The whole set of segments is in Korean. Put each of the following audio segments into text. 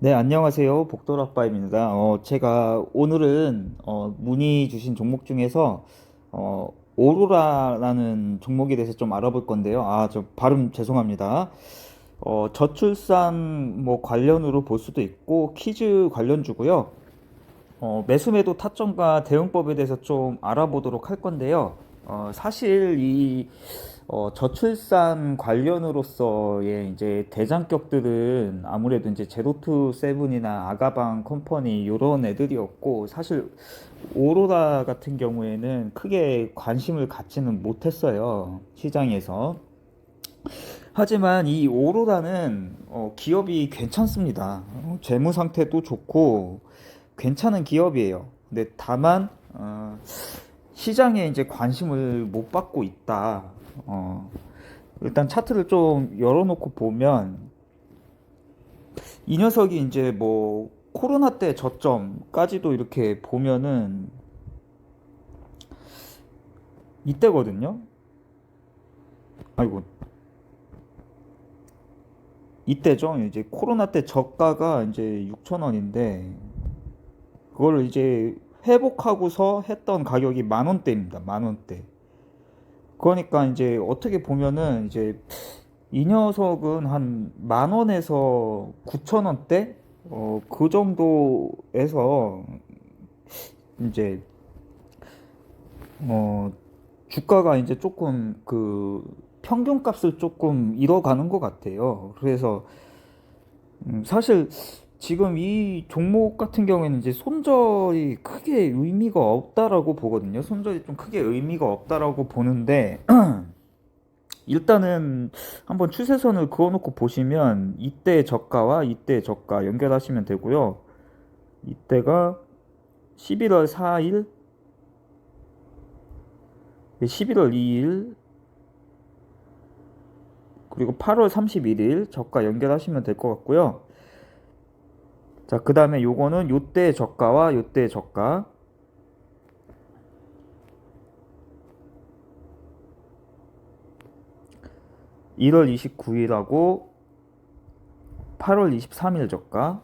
네, 안녕하세요. 복돌아빠입니다. 어, 제가 오늘은 어, 문의 주신 종목 중에서 어, 오로라라는 종목에 대해서 좀 알아볼 건데요. 아, 저 발음 죄송합니다. 어, 저출산 뭐 관련으로 볼 수도 있고 퀴즈 관련주고요. 어, 매수매도 타점과 대응법에 대해서 좀 알아보도록 할 건데요. 어, 사실 이 어, 저출산 관련으로서의 이제 대장격들은 아무래도 이제 제로투 세븐이나 아가방 컴퍼니 이런 애들이었고 사실 오로라 같은 경우에는 크게 관심을 갖지는 못했어요 시장에서. 하지만 이 오로라는 어, 기업이 괜찮습니다. 어, 재무 상태도 좋고 괜찮은 기업이에요. 근데 다만 어, 시장에 이제 관심을 못 받고 있다. 어, 일단 차트를 좀 열어놓고 보면 이 녀석이 이제 뭐 코로나 때 저점까지도 이렇게 보면은 이때거든요. 아이고 이때죠. 이제 코로나 때 저가가 이제 6천 원인데 그거를 이제 회복하고서 했던 가격이 만 원대입니다. 만 원대. 그러니까 이제 어떻게 보면은 이제 이 녀석은 한 만 원에서 9천 원대? 어, 그 정도에서 이제 어, 주가가 이제 조금 그 평균값을 조금 잃어가는 것 같아요. 그래서 음, 사실 지금 이 종목 같은 경우에는 이제 손절이 크게 의미가 없다라고 보거든요. 손절이 좀 크게 의미가 없다라고 보는데 일단은 한번 추세선을 그어놓고 보시면 이때 저가와 이때 저가 연결하시면 되고요. 이때가 11월 4일, 11월 2일, 그리고 8월 31일 저가 연결하시면 될 것 같고요. 자, 그 다음에 요거는 요때 저가와 요때 저가. (1월 29일하고) (8월 23일) 저가.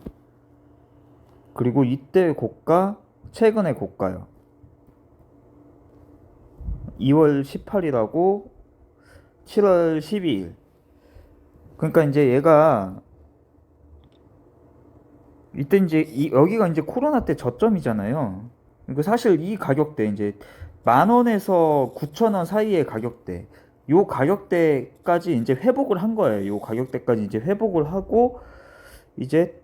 그리고 이때 고가 최근의 고가요. (2월 18일하고) (7월 12일) 그러니까 이제 얘가 이때 이제 이, 여기가 이제 코로나 때 저점이잖아요. 그 사실 이 가격대 이제 만 원에서 9천 원 사이의 가격대. 요 가격대까지 이제 회복을 한 거예요. 요 가격대까지 이제 회복을 하고 이제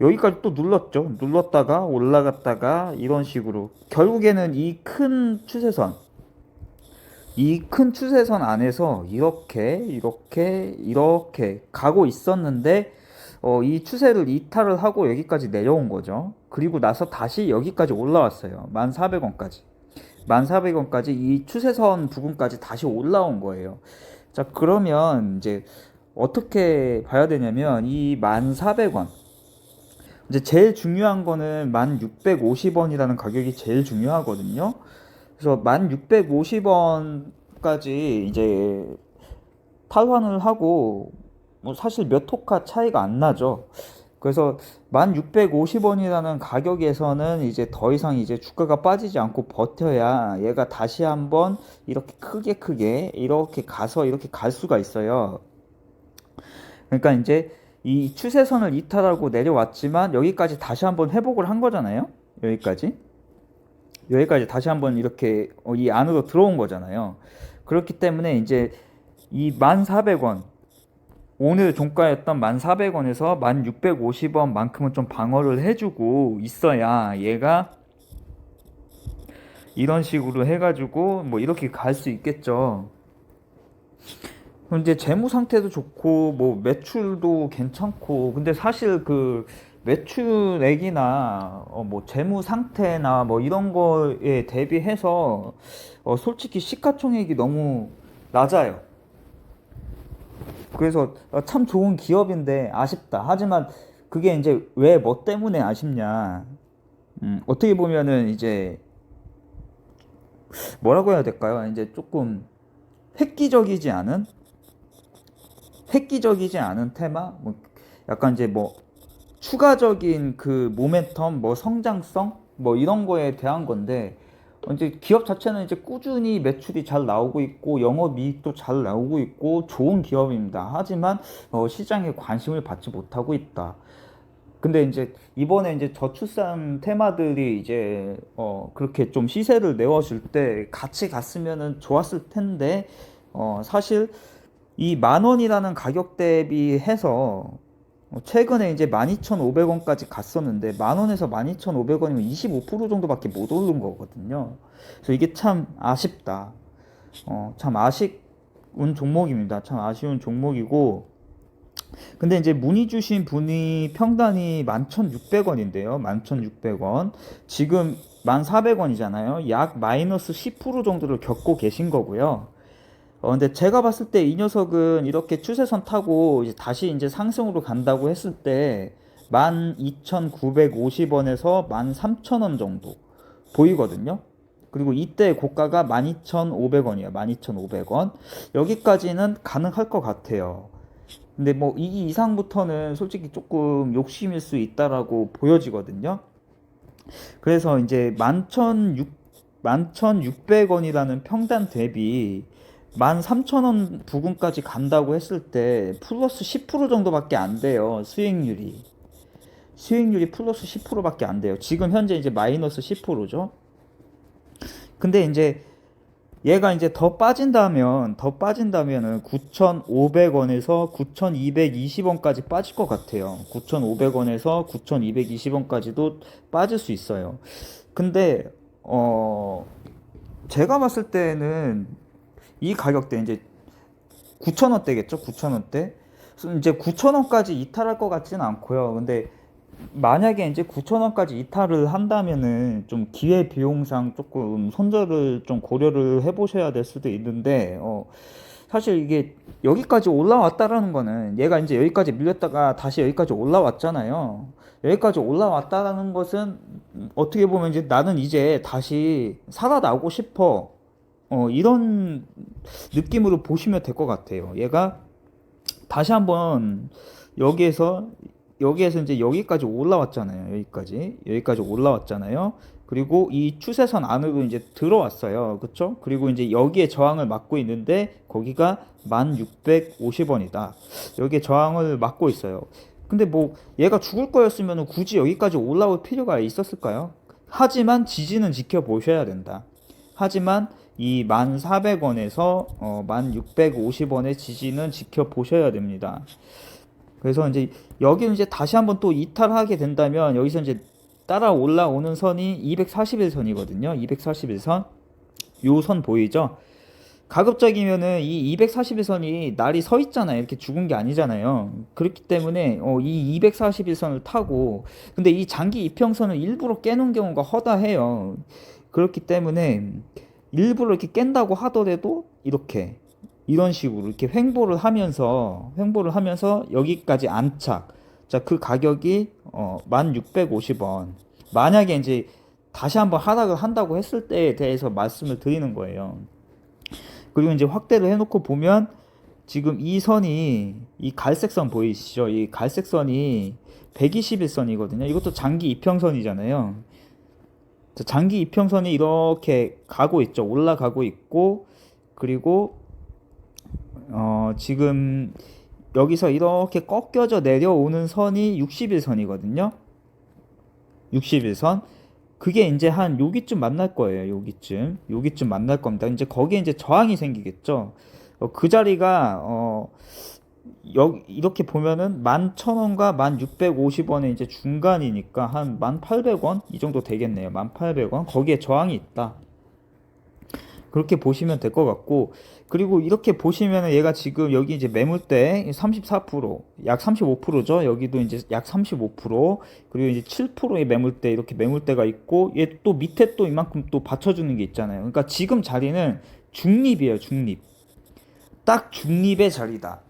여기까지 또 눌렀죠. 눌렀다가 올라갔다가 이런 식으로 결국에는 이 큰 추세선 이 큰 추세선 안에서 이렇게 이렇게 이렇게 가고 있었는데 어, 이 추세를 이탈을 하고 여기까지 내려온 거죠. 그리고 나서 다시 여기까지 올라왔어요. 1,400원까지. 1,400원까지 이 추세선 부분까지 다시 올라온 거예요. 자, 그러면 이제 어떻게 봐야 되냐면 이 1,400원. 이제 제일 중요한 거는 1,650원이라는 가격이 제일 중요하거든요. 그래서 1,650원까지 이제 탈환을 하고 뭐 사실 몇 호카 차이가 안 나죠. 그래서 1650원이라는 가격에서는 이제 더 이상 이제 주가가 빠지지 않고 버텨야 얘가 다시 한번 이렇게 크게 크게 이렇게 가서 이렇게 갈 수가 있어요. 그러니까 이제 이 추세선을 이탈하고 내려왔지만 여기까지 다시 한번 회복을 한 거잖아요. 여기까지. 여기까지 다시 한번 이렇게 이 안으로 들어온 거잖아요. 그렇기 때문에 이제 이 1400원 오늘 종가였던 1,400원에서 1,650원만큼은 좀 방어를 해주고 있어야 얘가 이런 식으로 해가지고 뭐 이렇게 갈 수 있겠죠. 이제 재무 상태도 좋고 뭐 매출도 괜찮고 근데 사실 그 매출액이나 어 뭐 재무 상태나 뭐 이런 거에 대비해서 어 솔직히 시가총액이 너무 낮아요. 그래서 어, 참 좋은 기업인데 아쉽다. 하지만 그게 이제 왜 뭐 때문에 아쉽냐. 음, 어떻게 보면은 이제 뭐라고 해야 될까요? 이제 조금 획기적이지 않은 획기적이지 않은 테마 뭐 약간 이제 뭐 추가적인 그 모멘텀, 뭐 성장성, 뭐 이런 거에 대한 건데 어, 이제 기업 자체는 이제 꾸준히 매출이 잘 나오고 있고 영업이익도 잘 나오고 있고 좋은 기업입니다. 하지만 어, 시장에 관심을 받지 못하고 있다. 근데 이제 이번에 이제 저출산 테마들이 이제 어 그렇게 좀 시세를 내어줄 때 같이 갔으면은 좋았을 텐데 어 사실 이 만 원이라는 가격 대비해서 어, 최근에 이제 12,500원까지 갔었는데 만 원에서 12,500원이면 25% 정도밖에 못 오른 거거든요. 그래서 이게 참 아쉽다. 어, 참 아쉬운 종목입니다. 참 아쉬운 종목이고 근데 이제 문의 주신 분이 평단이 11,600원인데요. 11,600원. 지금 1,400원이잖아요. 약 마이너스 10% 정도를 겪고 계신 거고요. 어, 근데 제가 봤을 때 이 녀석은 이렇게 추세선 타고 이제 다시 이제 상승으로 간다고 했을 때 12,950원에서 13,000원 정도 보이거든요. 그리고 이때 고가가 12,500원이에요. 12,500원. 여기까지는 가능할 것 같아요. 근데 뭐 이 이상부터는 솔직히 조금 욕심일 수 있다라고 보여지거든요. 그래서 이제 11,600 11,600원이라는 평단 대비 13,000원 부근까지 간다고 했을 때 플러스 10% 정도밖에 안 돼요. 수익률이. 수익률이 플러스 10%밖에 안 돼요. 지금 현재 이제 마이너스 10%죠. 근데 이제 얘가 이제 더 빠진다면 더 빠진다면은 9,500원에서 9,220원까지 빠질 것 같아요. 9,500원에서 9,220원까지도 빠질 수 있어요. 근데 어 제가 봤을 때는 이 가격대 이제 9,000원대겠죠? 9,000원대. 이제 9,000원까지 이탈할 것 같지는 않고요. 근데 만약에 이제 9,000원까지 이탈을 한다면은 좀 기회 비용상 조금 손절을 좀 고려를 해 보셔야 될 수도 있는데 어 사실 이게 여기까지 올라왔다라는 거는 얘가 이제 여기까지 밀렸다가 다시 여기까지 올라왔잖아요. 여기까지 올라왔다라는 것은 어떻게 보면 이제 나는 이제 다시 살아나고 싶어. 어 이런 느낌으로 보시면 될 것 같아요. 얘가 다시 한번 여기에서 여기에서 이제 여기까지 올라왔잖아요. 여기까지. 여기까지 올라왔잖아요. 그리고 이 추세선 안으로 이제 들어왔어요. 그쵸? 그리고 이제 여기에 저항을 막고 있는데 거기가 1650원이다. 여기에 저항을 막고 있어요. 근데 뭐 얘가 죽을 거였으면 굳이 여기까지 올라올 필요가 있었을까요? 하지만 지지는 지켜보셔야 된다. 하지만 이 1,400원에서 어, 1,650원의 지지는 지켜보셔야 됩니다. 그래서 이제 여기는 이제 다시 한번 또 이탈하게 된다면 여기서 이제 따라 올라오는 선이 241선이거든요. 241선. 요 선 보이죠? 가급적이면은 이 241선이 날이 서 있잖아요. 이렇게 죽은 게 아니잖아요. 그렇기 때문에 어, 이 241선을 타고 근데 이 장기 이평선을 일부러 깨는 경우가 허다해요. 그렇기 때문에 일부러 이렇게 깬다고 하더라도 이렇게 이런 식으로 이렇게 횡보를 하면서 횡보를 하면서 여기까지 안착. 자, 그 가격이 어 1650원. 만약에 이제 다시 한번 하락을 한다고 했을 때에 대해서 말씀을 드리는 거예요. 그리고 이제 확대를 해 놓고 보면 지금 이 선이 이 갈색 선 보이시죠? 이 갈색 선이 121선이거든요. 이것도 장기 이평선이잖아요. 장기 이평선이 이렇게 가고 있죠. 올라가고 있고 그리고 어 지금 여기서 이렇게 꺾여져 내려오는 선이 61선이거든요. 61선. 그게 이제 한 여기쯤 만날 거예요. 여기쯤. 여기쯤 만날 겁니다. 이제 거기에 이제 저항이 생기겠죠. 어, 그 자리가 어 여기 이렇게 보면은 11,000원과 1,650원의 이제 중간이니까 한 1,800원 이 정도 되겠네요. 1,800원. 거기에 저항이 있다. 그렇게 보시면 될 것 같고 그리고 이렇게 보시면은 얘가 지금 여기 이제 매물대 34%, 약 35%죠. 여기도 이제 약 35%, 그리고 이제 7%의 매물대 이렇게 매물대가 있고 얘 또 밑에 또 이만큼 또 받쳐주는 게 있잖아요. 그러니까 지금 자리는 중립이에요. 중립. 딱 중립의 자리다.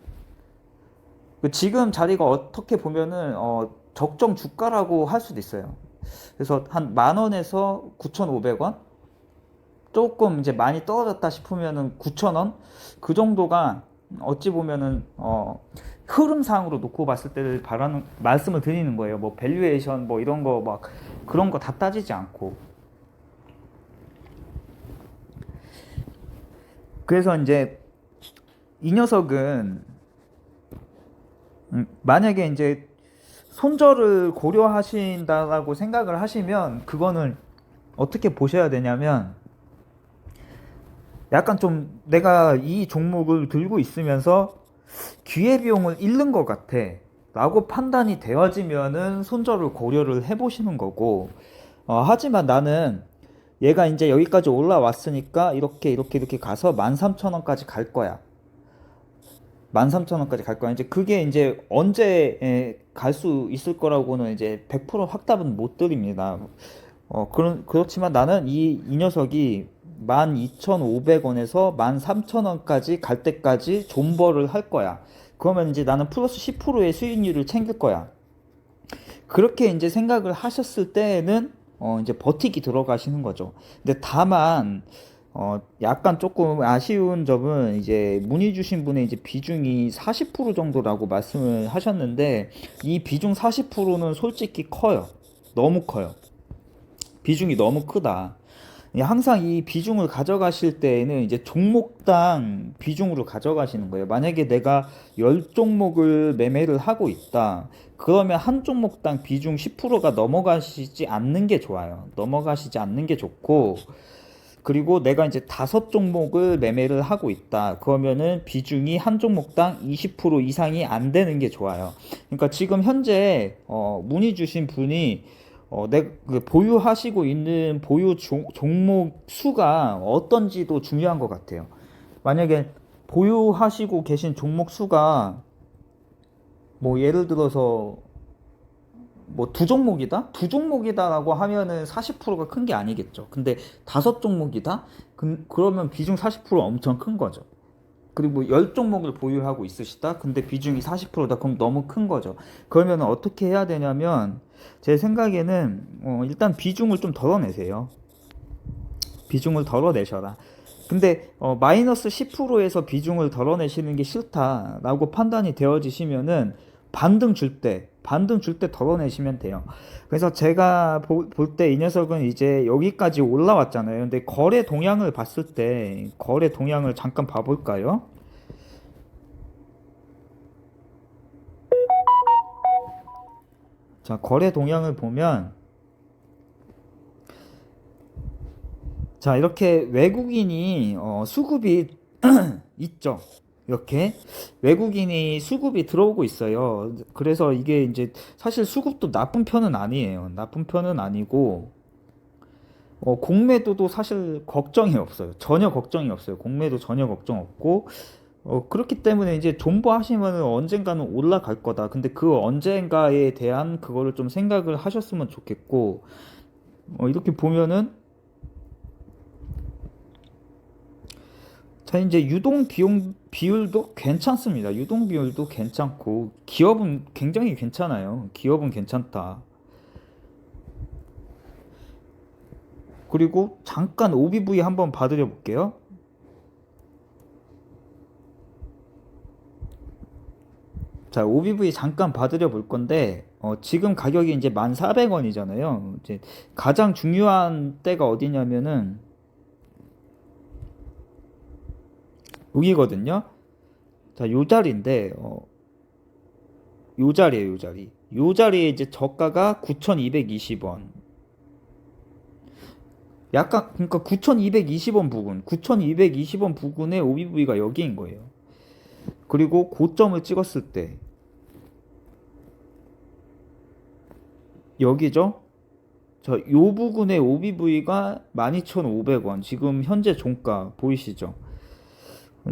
그 지금 자리가 어떻게 보면은 어 적정 주가라고 할 수도 있어요. 그래서 한 만 원에서 9,500원 조금 이제 많이 떨어졌다 싶으면은 9,000원 그 정도가 어찌 보면은 어 흐름상으로 놓고 봤을 때를 바라는 말씀을 드리는 거예요. 뭐 밸류에이션 뭐 이런 거 막 그런 거 다 따지지 않고. 그래서 이제 이 녀석은 음, 만약에 이제 손절을 고려하신다라고 생각을 하시면 그거는 어떻게 보셔야 되냐면 약간 좀 내가 이 종목을 들고 있으면서 기회비용을 잃는 것 같아 라고 판단이 되어지면은 손절을 고려를 해보시는 거고. 어, 하지만 나는 얘가 이제 여기까지 올라왔으니까 이렇게 이렇게 이렇게 가서 13,000원까지 갈 거야 13,000원까지 갈 거야 이제 그게 이제 언제 갈 수 있을 거라고는 이제 100% 확답은 못 드립니다 어, 그런, 그렇지만 나는 이, 이 녀석이 12,500원에서 13,000원까지 갈 때까지 존버를 할 거야. 그러면 이제 나는 플러스 10%의 수익률을 챙길 거야. 그렇게 이제 생각을 하셨을 때는 어, 이제 버티기 들어가시는 거죠. 근데 다만, 어, 약간 조금 아쉬운 점은 이제 문의 주신 분의 이제 비중이 40% 정도라고 말씀을 하셨는데 이 비중 40%는 솔직히 커요. 너무 커요. 비중이 너무 크다. 예, 항상 이 비중을 가져가실 때에는 이제 종목당 비중으로 가져가시는 거예요. 만약에 내가 10종목을 매매를 하고 있다. 그러면 한 종목당 비중 10%가 넘어가시지 않는 게 좋아요. 넘어가시지 않는 게 좋고, 그리고 내가 이제 다섯 종목을 매매를 하고 있다. 그러면은 비중이 한 종목당 20% 이상이 안 되는 게 좋아요. 그러니까 지금 현재 어, 문의 주신 분이 어, 내 그 보유하시고 있는 보유 종, 종목 수가 어떤지도 중요한 것 같아요. 만약에 보유하시고 계신 종목 수가 뭐 예를 들어서 뭐 두 종목이다? 두 종목이다라고 하면은 40%가 큰 게 아니겠죠. 근데 다섯 종목이다? 그, 그러면 비중 40% 엄청 큰 거죠. 그리고 10종목을 보유하고 있으시다? 근데 비중이 40%다? 그럼 너무 큰 거죠. 그러면 어떻게 해야 되냐면, 제 생각에는, 어, 일단 비중을 좀 덜어내세요. 비중을 덜어내셔라. 근데, 어, 마이너스 10%에서 비중을 덜어내시는 게 싫다라고 판단이 되어지시면은, 반등 줄 때, 반등 줄 때 덜어내시면 돼요. 그래서 제가 볼 때 이 녀석은 이제 여기까지 올라왔잖아요. 근데 거래 동향을 봤을 때, 거래 동향을 잠깐 봐볼까요? 자, 거래 동향을 보면, 자, 이렇게 외국인이, 어, 수급이 있죠. 이렇게 외국인이 수급이 들어오고 있어요. 그래서 이게 이제 사실 수급도 나쁜 편은 아니에요. 나쁜 편은 아니고 어, 공매도도 사실 걱정이 없어요. 전혀 걱정이 없어요. 공매도 전혀 걱정 없고 어, 그렇기 때문에 이제 존버 하시면 언젠가는 올라갈 거다. 근데 그 언젠가에 대한 그거를 좀 생각을 하셨으면 좋겠고 어, 이렇게 보면은 자, 이제 유동 비용 비율도 괜찮습니다. 유동 비율도 괜찮고 기업은 굉장히 괜찮아요. 기업은 괜찮다. 그리고 잠깐 OBV 한번 봐드려 볼게요. 자, OBV 잠깐 봐드려 볼 건데, 어, 지금 가격이 이제 1,400원이잖아요. 이제 가장 중요한 때가 어디냐면은, 여기거든요. 자, 요 자리인데, 어, 요 자리에요, 요 자리. 요 자리에 이제 저가가 9,220원. 약간, 그러니까 9,220원 부근, 9,220원 부근에 OBV가 여기인 거예요. 그리고 고점을 찍었을 때, 여기죠? 자, 요 부근에 OBV가 12,500원. 지금 현재 종가 보이시죠?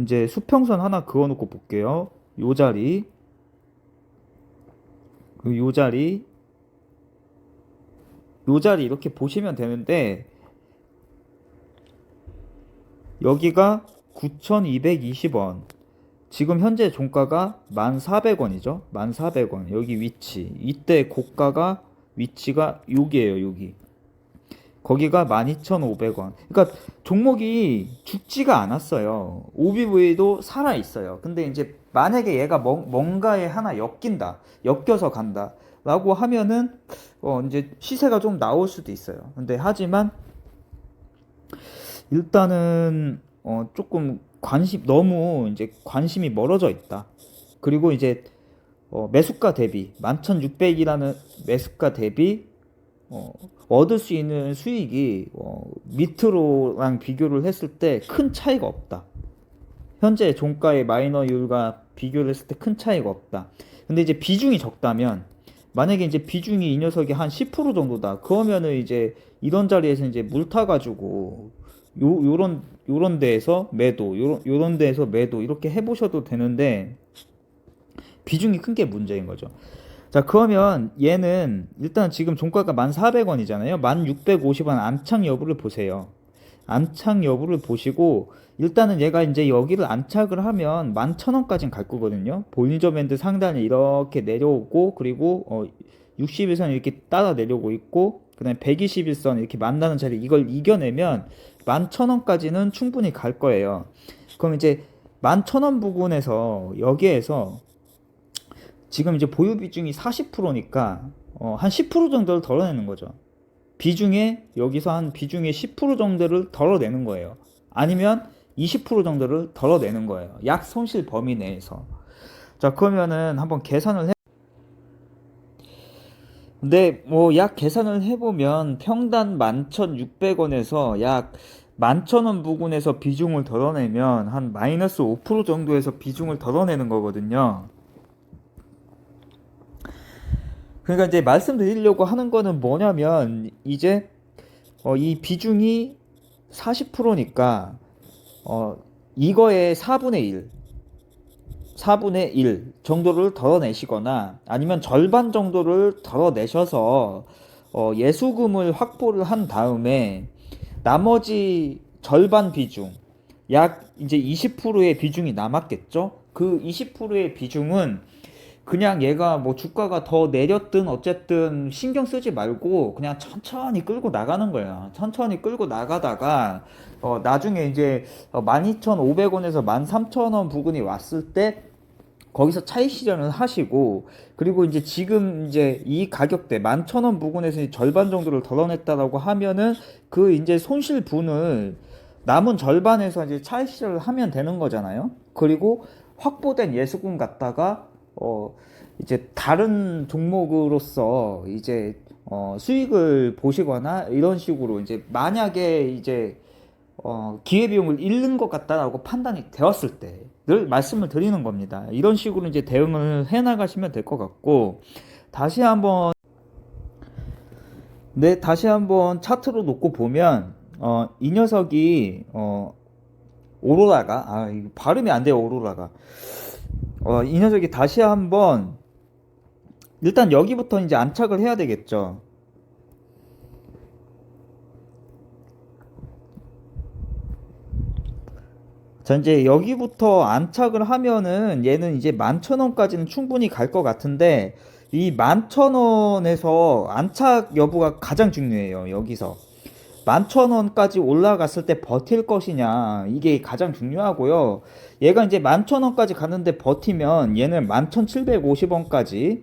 이제 수평선 하나 그어놓고 볼게요. 요 자리, 그요 자리, 요 자리 이렇게 보시면 되는데 여기가 9,220원. 지금 현재 종가가 1,400원이죠. 1,400원. 여기 위치. 이때 고가가 위치가 여기에요, 여기. 거기가 12,500원. 그러니까 종목이 죽지가 않았어요. OBV도 살아 있어요. 근데 이제 만약에 얘가 뭔- 뭔가에 하나 엮인다, 엮여서 간다. 라고 하면은 어 이제 시세가 좀 나올 수도 있어요. 근데 하지만 일단은 어 조금 관심 너무 이제 관심이 멀어져 있다. 그리고 이제 어 매수가 대비 11,600이라는 매수가 대비 어 얻을 수 있는 수익이 어 밑으로랑 비교를 했을 때 큰 차이가 없다. 현재 종가의 마이너율과 비교를 했을 때 큰 차이가 없다. 근데 이제 비중이 적다면 만약에 이제 비중이 이 녀석이 한 10% 정도다. 그러면은 이제 이런 자리에서 이제 물 타 가지고 요 요런 요런 데에서 매도, 요런 요런 데에서 매도 이렇게 해 보셔도 되는데 비중이 큰 게 문제인 거죠. 자, 그러면 얘는 일단 지금 종가가 1,400원이잖아요. 1,650원 안착 여부를 보세요. 안착 여부를 보시고 일단은 얘가 이제 여기를 안착을 하면 11,000원까지는 갈 거거든요. 볼리저 밴드 상단에 이렇게 내려오고 그리고 어 61선 이렇게 따라 내려오고 있고 그다음에 121선 이렇게 만나는 자리 이걸 이겨내면 11,000원까지는 충분히 갈 거예요. 그럼 이제 11,000원 부근에서 여기에서 지금 이제 보유 비중이 40%니까 어, 한 10% 정도를 덜어내는 거죠. 비중에 여기서 한 비중의 10% 정도를 덜어내는 거예요. 아니면 20% 정도를 덜어내는 거예요. 약 손실 범위 내에서. 자, 그러면은 한번 계산을 해. 근데 뭐 약 계산을 해 보면 평단 11,600원에서 약 11,000원 부근에서 비중을 덜어내면 한 마이너스 5% 정도에서 비중을 덜어내는 거거든요. 그러니까 이제 말씀드리려고 하는 거는 뭐냐면 이제 어, 이 비중이 40%니까 어, 이거의 4분의 1, 4분의 1 정도를 덜어내시거나 아니면 절반 정도를 덜어내셔서 어, 예수금을 확보를 한 다음에 나머지 절반 비중, 약 이제 20%의 비중이 남았겠죠? 그 20%의 비중은 그냥 얘가 뭐 주가가 더 내렸든 어쨌든 신경 쓰지 말고 그냥 천천히 끌고 나가는 거예요. 천천히 끌고 나가다가 어 나중에 이제 12,500원에서 13,000원 부근이 왔을 때 거기서 차익 실현을 하시고 그리고 이제 지금 이제 이 가격대 11,000원 부근에서 절반 정도를 덜어냈다라고 하면은 그 이제 손실분을 남은 절반에서 이제 차익 실현을 하면 되는 거잖아요. 그리고 확보된 예수금 갖다가 어 이제 다른 종목으로서 이제 어 수익을 보시거나 이런 식으로 이제 만약에 이제 어 기회비용을 잃는 것 같다라고 판단이 되었을 때 늘 말씀을 드리는 겁니다. 이런 식으로 이제 대응을 해 나가시면 될 것 같고 다시 한번 네 다시 한번 차트로 놓고 보면 어 이 녀석이 어 오로라가 아 발음이 안 돼요 오로라가 어, 이 녀석이 다시 한번 일단 여기부터 이제 안착을 해야 되겠죠. 자, 이제 여기부터 안착을 하면은 얘는 이제 11,000원까지는 충분히 갈 것 같은데 이 11,000원에서 안착 여부가 가장 중요해요. 여기서. 11,000원까지 올라갔을 때 버틸 것이냐 이게 가장 중요하고요. 얘가 이제 11,000원까지 가는데 버티면 얘는 11,750원까지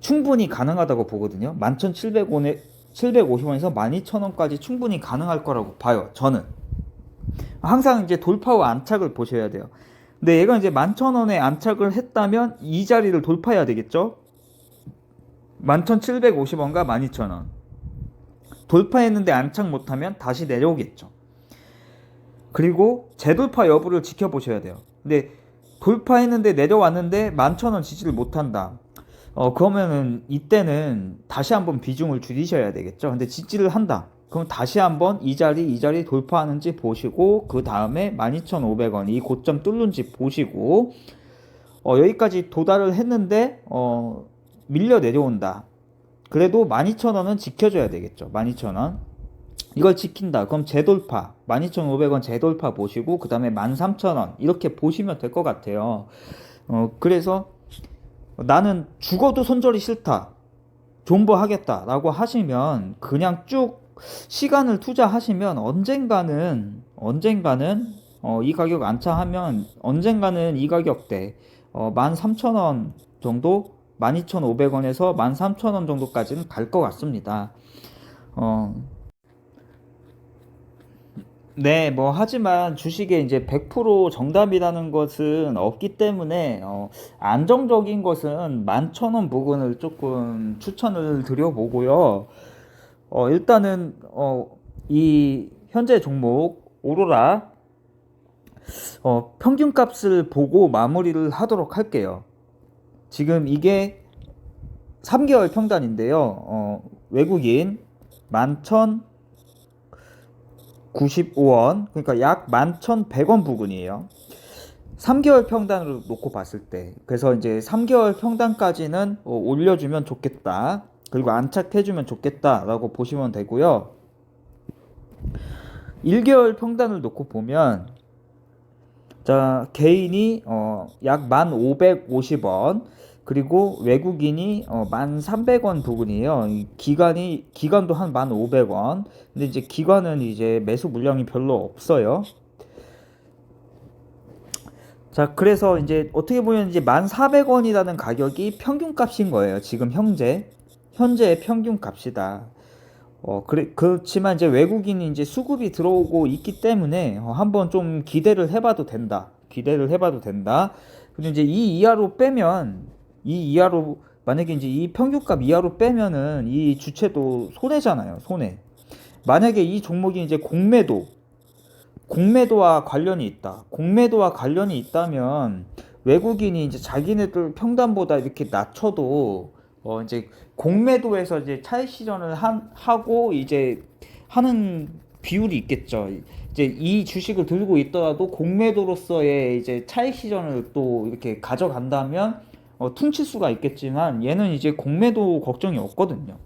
충분히 가능하다고 보거든요. 11,700원에 750원에서 12,000원까지 충분히 가능할 거라고 봐요. 저는 항상 이제 돌파와 안착을 보셔야 돼요. 근데 얘가 이제 11,000원에 안착을 했다면 이 자리를 돌파해야 되겠죠? 11,750원과 12,000원. 돌파했는데 안착 못하면 다시 내려오겠죠. 그리고 재돌파 여부를 지켜보셔야 돼요. 근데 돌파했는데 내려왔는데 11,000원 지지를 못한다. 어, 그러면은 이때는 다시 한번 비중을 줄이셔야 되겠죠. 근데 지지를 한다. 그럼 다시 한번 이 자리, 이 자리 돌파하는지 보시고, 그 다음에 12,500원, 이 고점 뚫는지 보시고, 어, 여기까지 도달을 했는데, 어, 밀려 내려온다. 그래도 12,000원은 지켜줘야 되겠죠. 12,000원. 이걸 지킨다. 그럼 재돌파. 12,500원 재돌파 보시고, 그 다음에 13,000원. 이렇게 보시면 될 것 같아요. 어, 그래서 나는 죽어도 손절이 싫다. 존버 하겠다. 라고 하시면, 그냥 쭉 시간을 투자하시면 언젠가는, 언젠가는 어, 이 가격 안착하면 언젠가는 이 가격대 어, 13,000원 정도 12,500원에서 13,000원 정도까지는 갈 것 같습니다. 어, 네, 뭐 하지만 주식에 이제 100% 정답이라는 것은 없기 때문에 어, 안정적인 것은 11,000원 부근을 조금 추천을 드려보고요. 어, 일단은 어, 이 현재 종목 오로라 어, 평균값을 보고 마무리를 하도록 할게요. 지금 이게 3개월 평단인데요. 어, 외국인 11,095원, 그러니까 약 11,100원 부근이에요. 3개월 평단으로 놓고 봤을 때. 그래서 이제 3개월 평단까지는 어, 올려주면 좋겠다. 그리고 안착해주면 좋겠다라고 보시면 되고요. 1개월 평단을 놓고 보면 자, 개인이 어, 약 1,550원, 그리고 외국인이 어, 1,300원 부근이에요. 이 기간이 기간도 한 1,500원. 근데 이제 기관은 이제 매수 물량이 별로 없어요. 자, 그래서 이제 어떻게 보면 이제 1,400원이라는 가격이 평균 값인 거예요. 지금 현재 현재의 평균 값이다. 어, 그래, 그렇지만 이제 외국인이 이제 수급이 들어오고 있기 때문에 어, 한번 좀 기대를 해봐도 된다. 기대를 해봐도 된다. 근데 이제 이 이하로 빼면 이 이하로 만약에 이제 이 평균값 이하로 빼면은 이 주체도 손해잖아요. 손해. 만약에 이 종목이 이제 공매도 공매도와 관련이 있다. 공매도와 관련이 있다면 외국인이 이제 자기네들 평단보다 이렇게 낮춰도 어 이제 공매도에서 이제 차익 실현을 한, 하고 이제 하는 비율이 있겠죠. 이제 이 주식을 들고 있더라도 공매도로서의 이제 차익 실현을 또 이렇게 가져간다면 어, 퉁칠 수가 있겠지만 얘는 이제 공매도 걱정이 없거든요.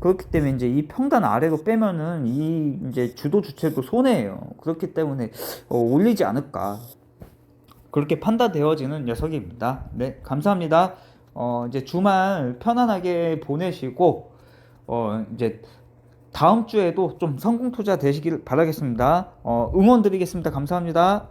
그렇기 때문에 이제 이 평단 아래로 빼면은 이 이제 주도 주체도 손해예요. 그렇기 때문에 어, 올리지 않을까 그렇게 판단되어지는 녀석입니다. 네, 감사합니다. 어, 이제 주말 편안하게 보내시고 어, 이제 다음 주에도 좀 성공 투자 되시길 바라겠습니다. 어, 응원 드리겠습니다. 감사합니다.